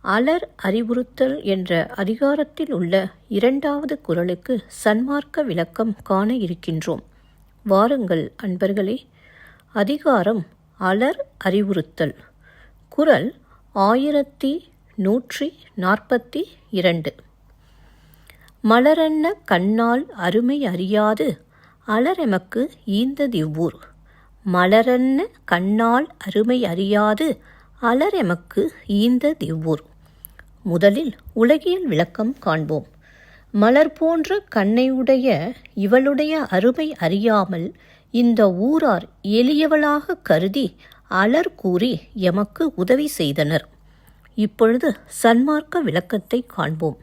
அலர் அறிவுறுத்தல் என்ற அதிகாரத்தில் உள்ள இரண்டாவது குரலுக்கு சன்மார்க்க விளக்கம் காண இருக்கின்றோம். வாருங்கள் அன்பர்களே. அதிகாரம் அலர் அறிவுறுத்தல். குரல் ஆயிரத்தி நூற்றி நாற்பத்தி இரண்டு. மலரன்ன கண்ணால் அருமை அறியாது அலரெமக்கு ஈந்ததிவ்வூர் மலரன்ன கண்ணால் அருமை அறியாது அலரெமக்கு ஈந்ததிவ்வூர் முதலில் உலகியல் விளக்கம் காண்போம். மலர் போன்ற கண்ணையுடைய இவளுடைய அருமை அறியாமல் இந்த ஊரார் எளியவளாக கருதி அலர் கூறி எமக்கு உதவி செய்தனர். இப்பொழுது சன்மார்க்க விளக்கத்தை காண்போம்.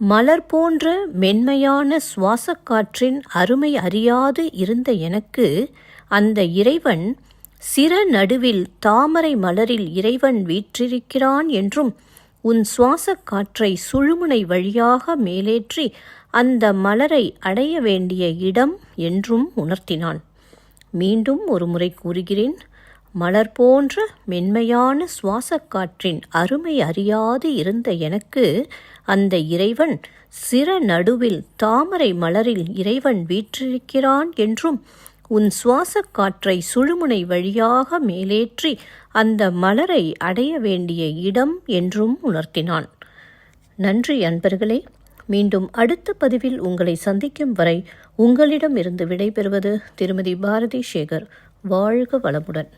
மலர் போன்ற மென்மையான சுவாசக்காற்றின் அருமை அறியாது இருந்த எனக்கு அந்த இறைவன் சிற நடுவில் தாமரை மலரில் இறைவன் வீற்றிருக்கிறான் என்றும் உன் சுவாசக் காற்றை சுழுமுனை வழியாக மேலேற்றி அந்த மலரை அடைய வேண்டிய இடம் என்றும் உணர்த்தினான். மீண்டும் ஒரு முறை கூறுகிறேன் மலர் போன்ற மென்மையான சுவாசக் காற்றின் அருமை அறியாது இருந்த எனக்கு அந்த இறைவன் சிற நடுவில் தாமரை மலரில் இறைவன் வீற்றிருக்கிறான் என்றும் உன் சுவாசக் காற்றை சுழுமுனை வழியாக மேலேற்றி அந்த மலரை அடைய வேண்டிய இடம் என்றும் உணர்த்தினான். நன்றி அன்பர்களே. மீண்டும் அடுத்த பதிவில் உங்களை சந்திக்கும் வரை உங்களிடமிருந்து விடைபெறுவது திருமதி பாரதி சேகர் வாழ்க வளமுடன்.